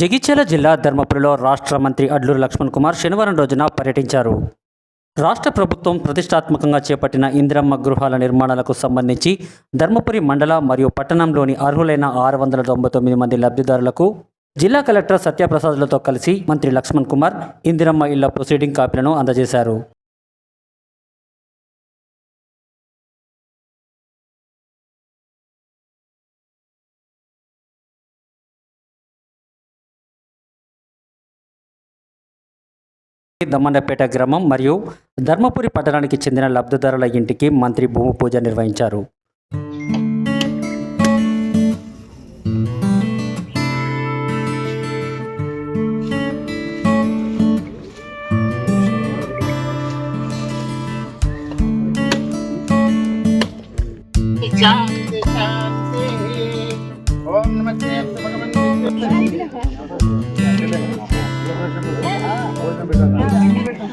జగిత్యాల జిల్లా ధర్మపురిలో రాష్ట్ర మంత్రి అడ్లూరు లక్ష్మణ్ కుమార్ శనివారం రోజున పర్యటించారు. రాష్ట్ర ప్రభుత్వం ప్రతిష్టాత్మకంగా చేపట్టిన ఇందిరమ్మ గృహాల నిర్మాణాలకు సంబంధించి ధర్మపురి మండల మరియు పట్టణంలోని అర్హులైన ఆరు వందల తొంభై తొమ్మిది మంది లబ్ధిదారులకు జిల్లా కలెక్టర్ సత్యప్రసాద్లతో కలిసి మంత్రి లక్ష్మణ్ కుమార్ ఇందిరమ్మ ఇళ్ళ ప్రొసీడింగ్ కాపీలను అందజేశారు. దమ్మన్నపేట గ్రామం మరియు ధర్మపురి పట్టణానికి చెందిన లబ్ధిదారుల ఇంటికి మంత్రి భూమి పూజ నిర్వహించారు ఓం నమస్తే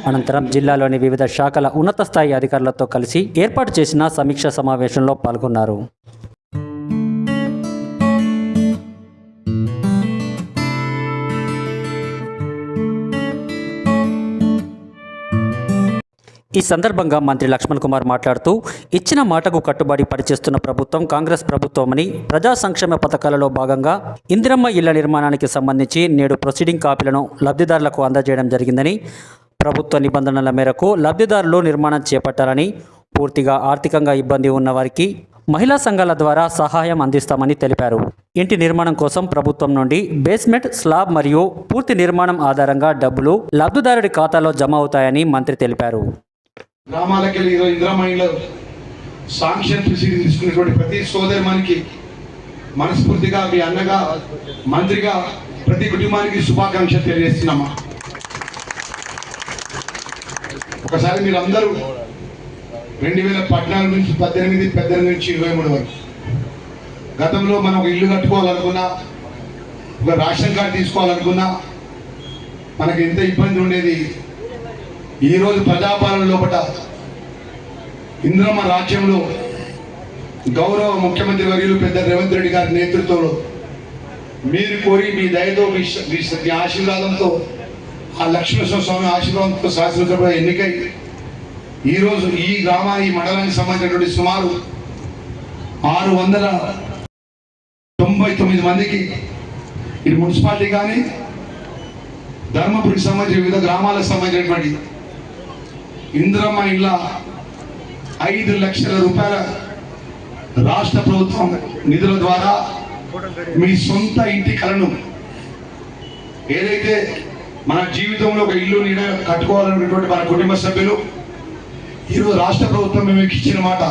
అనంతరం జిల్లాలోని వివిధ శాఖల ఉన్నత స్థాయి అధికారులతో కలిసి ఏర్పాటు చేసిన సమీక్ష సమావేశంలో పాల్గొన్నారు. ఈ సందర్భంగా మంత్రి లక్ష్మణ్ కుమార్ మాట్లాడుతూ ఇచ్చిన మాటకు కట్టుబడి పనిచేస్తున్న ప్రభుత్వం కాంగ్రెస్ ప్రభుత్వమని ప్రజా సంక్షేమ పథకాలలో భాగంగా ఇందిరమ్మ ఇళ్ళ నిర్మాణానికి సంబంధించి నేడు ప్రొసీడింగ్ కాపీలను లబ్ధిదారులకు అందజేయడం జరిగిందని ప్రభుత్వ నిబంధనల మేరకు లబ్ధిదారులు నిర్మాణం చేపట్టాలని పూర్తిగా ఆర్థికంగా ఇబ్బంది ఉన్న వారికి మహిళా సంఘాల ద్వారా సహాయం అందిస్తామని తెలిపారు. ఇంటి నిర్మాణం కోసం ప్రభుత్వం నుండి బేస్మెంట్ స్లాబ్ మరియు పూర్తి నిర్మాణం ఆధారంగా డబ్బులు లబ్ధిదారుడి ఖాతాలో జమ అవుతాయని మంత్రి తెలిపారు. గ్రామాలకు వెళ్ళి ఈరోజు ఇంద్రమణిలో సాంక్షన్ ఫెసిలిటీ తీసుకునేటువంటి ప్రతి సోదరిమానికి మనస్ఫూర్తిగా మీ అన్నగా మంత్రిగా ప్రతి కుటుంబానికి శుభాకాంక్షలు తెలియజేస్తున్నామా? ఒకసారి మీరు అందరూ రెండు వేల పద్నాలుగు నుంచి పద్దెనిమిది పద్దెనిమిది నుంచి ఇరవై మూడు వరకు గతంలో మనం ఒక ఇల్లు కట్టుకోవాలనుకున్నా ఒక రేషన్ కార్డు తీసుకోవాలనుకున్నా మనకి ఎంత ఇబ్బంది ఉండేది ఈ రోజు ప్రజాపాలన లోపల ఇంద్రమ్మ రాజ్యంలో గౌరవ ముఖ్యమంత్రి వర్యులు పెద్ద రేవంత్ రెడ్డి గారి నేతృత్వంలో మీరు కోరి మీ దయతో మీ మీ ఆశీర్వాదంతో ఆ లక్ష్మీనరసింహ స్వామి ఆశీర్వాదంతో శాసనసభ ఎన్నికై ఈరోజు ఈ గ్రామ ఈ మండలానికి సంబంధించినటువంటి సుమారు ఆరు వందల తొంభై తొమ్మిది మందికి ఇది మున్సిపాలిటీ కానీ ధర్మపురికి సంబంధించిన వివిధ గ్రామాలకు సంబంధించినటువంటి ఇంద్రమ్మ ఇళ్ళ ఐదు లక్షల రూపాయల రాష్ట్ర ప్రభుత్వం నిధుల ద్వారా మీ సొంత ఇంటి కలను ఏదైతే మన జీవితంలో ఒక ఇల్లు నీడ కట్టుకోవాలనేటువంటి మన కుటుంబ సభ్యులు ఈరోజు రాష్ట్ర ప్రభుత్వం మీకు ఇచ్చిన మాట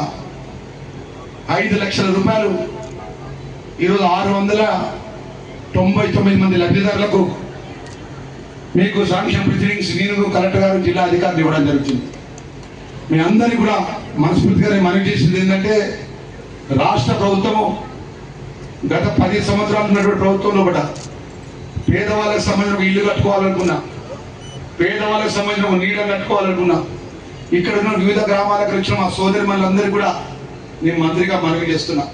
ఐదు లక్షల రూపాయలు ఈరోజు ఆరు వందల తొంభై తొమ్మిది మంది లబ్ధిదారులకు మీకు సాంక్షన్ ప్రొసీడింగ్స్ నేను కలెక్టర్ గారు జిల్లా అధికారులు ఇవ్వడం జరుగుతుంది. మీ అందరికీ కూడా మనస్ఫూర్తిగా నేను మనవి చేసింది ఏంటంటే రాష్ట్ర ప్రభుత్వము గత పది సంవత్సరాలు ఉన్నటువంటి ప్రభుత్వంలో కూడా పేదవాళ్ళకి సంబంధించిన ఇల్లు కట్టుకోవాలనుకున్నా పేదవాళ్ళకి సంబంధించిన నీళ్ళని కట్టుకోవాలనుకున్నా ఇక్కడ ఉన్న వివిధ గ్రామాలకు వచ్చిన మా సోదరి మనందరూ కూడా నేను మంత్రిగా మనవి చేస్తున్నా.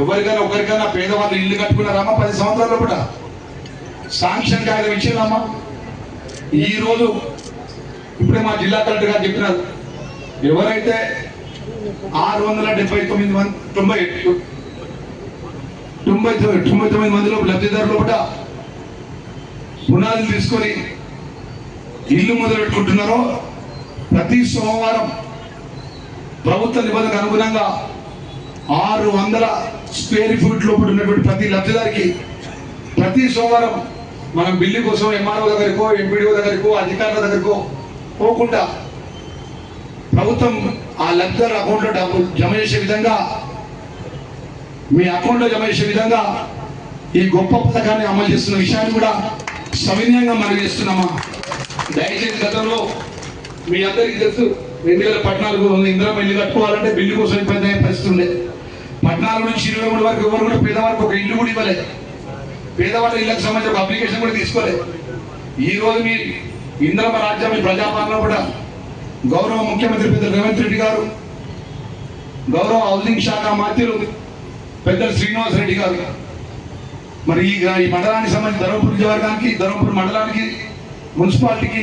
ఎవరికైనా ఒకరికైనా పేదవాళ్ళు ఇల్లు కట్టుకున్నారామా పది సంవత్సరాల్లో కూడా సాంక్షన్ కాగితం ఇచ్చిందమ్మా ఈరోజు ఇప్పుడే మా జిల్లా కలెక్టర్ గారు చెప్పినారు. ఎవరైతే ఆరు వందల డెబ్బై తొమ్మిది మంది తొంభై తొంభై తొంభై తొమ్మిది మందిలో లబ్ధిదారులు కూడా పునాదులు తీసుకొని ఇల్లు మొదలు పెట్టుకుంటున్నారో ప్రతి సోమవారం ప్రభుత్వ నిబంధనకు అనుగుణంగా ఆరు వందల స్క్వేర్ ఫీట్ లోపల ఉన్నటువంటి ప్రతి లబ్ధిదారికి ప్రతి సోమవారం మనం బిల్లు కోసం ఎంఆర్ఓ దగ్గరకో ఎంపీడీఓ దగ్గరకో అధికారుల దగ్గరకో పోకుండా ప్రభుత్వం ఆ లబ్ధిదారు అకౌంట్లో డబ్బులు జమ చేసే విధంగా మీ అకౌంట్లో జమ చేసే విధంగా ఈ గొప్ప పథకాన్ని అమలు చేస్తున్న విషయాన్ని కూడా సవినయంగా మనం చేస్తున్నామా? దయచేసి గతంలో మీ అందరికీ తెలుసు రెండు వేల పద్నాలుగు ఇందిరా ఇల్లు కట్టుకోవాలంటే బిల్లు కోసం ఇబ్బంది అయ్యే పరిస్థితి ఉండే. పద్నాలుగు నుంచి ఇరవై మూడు వరకు ఎవరు కూడా పేదవారికి ఒక ఇల్లు కూడా ఇవ్వలేదు. పేదవాళ్ళ ఇళ్ళకు సంబంధించిన అప్లికేషన్ కూడా తీసుకోలేదు. ఈరోజు మీ ఇంద్రమ రాజ్యం మీ ప్రజాపాలన కూడా గౌరవ ముఖ్యమంత్రి పెద్దలు రేవంత్ రెడ్డి గారు గౌరవ హౌసింగ్ శాఖ మంత్రులు పెద్దలు శ్రీనివాస్ రెడ్డి గారు మరి ఈ ఈ మండలానికి సంబంధించి ధర్మపూర్ నియోజకవర్గానికి ధర్మపూర్ మండలానికి మున్సిపాలిటీకి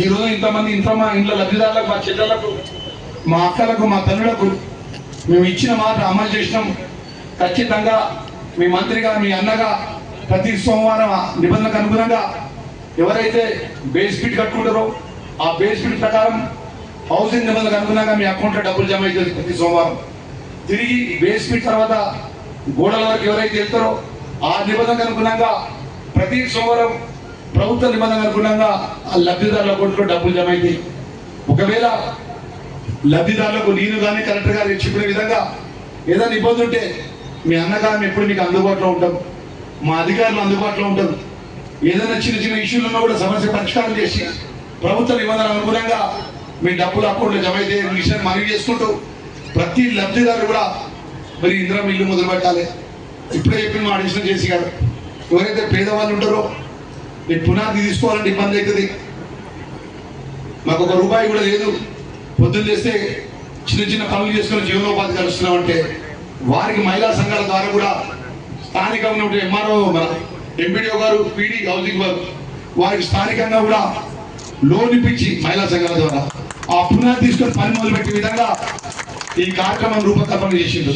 ఈ రోజు ఇంతమంది ఇంత మా ఇంట్లో లబ్ధిదారులకు మా చెల్లెలకు మా అక్కలకు మా తల్లులకు మేము ఇచ్చిన మాట అమలు చేసినాం. ఖచ్చితంగా మీ మంత్రిగా మీ అన్నగా ప్రతి సోమవారం ఆ నిబంధనకు అనుగుణంగా ఎవరైతే బేస్ ఫిట్ కట్టుకుంటారో ఆ బేస్ ఫిట్ ప్రకారం హౌసింగ్ నిబంధనకు అనుగుణంగా మీ అకౌంట్లో డబ్బులు జమ అవుతుంది ప్రతి సోమవారం. తిరిగి బేస్ ఫిట్ తర్వాత గోడల వరకు ఎవరైతే వెళ్తారో ఆ నిబంధనకు అనుగుణంగా ప్రతి సోమవారం ప్రభుత్వ నిబంధనకు అనుగుణంగా ఆ లబ్ధిదారుల అకౌంట్లో డబ్బులు జమ అవుతాయి ఒకవేళ లబ్ధిదారులకు నేను కానీ కలెక్టర్ గారు చెప్పిన విధంగా ఏదైనా ఇబ్బంది ఉంటే మీ అన్నగారం ఎప్పుడు మీకు అందుబాటులో ఉంటాం. మా అధికారులు అందుబాటులో ఉంటారు ఏదైనా చిన్న చిన్న ఇష్యూలు ఉన్నా కూడా సమస్య పరిష్కారం చేసి ప్రభుత్వ నిబంధనల అనుగుణంగా మీ డబ్బులు అకౌంట్లో జమ అయితే విషయాన్ని మనవి చేసుకుంటూ ప్రతి లబ్ధిదారు కూడా మరి ఇందిరా ఇల్లు మొదలు పెట్టాలి. ఇప్పుడే చెప్పిన మా అడిషనల్ చేసి గారు. ఎవరైతే పేదవాళ్ళు ఉంటారో మీరు పునాది తీసుకోవాలంటే ఇబ్బంది అవుతుంది. మాకు ఒక రూపాయి కూడా లేదు. పొద్దున్న చేస్తే చిన్న చిన్న పనులు చేసుకుని జీవనోపాధి కలుస్తున్నామంటే వారికి మహిళా సంఘాల ద్వారా కూడా స్థానికంగా ఉండే ఎంఆర్ఓ మన ఎంపీడీఓ గారు పీడీ హౌసింగ్ వర్క్ వారికి స్థానికంగా కూడా లోన్ ఇప్పించి మహిళా సంఘాల ద్వారా ఆ పునాది తీసుకొని పని మొదలుపెట్టే విధంగా ఈ కార్యక్రమం రూపకల్పన చేసిండ్రు.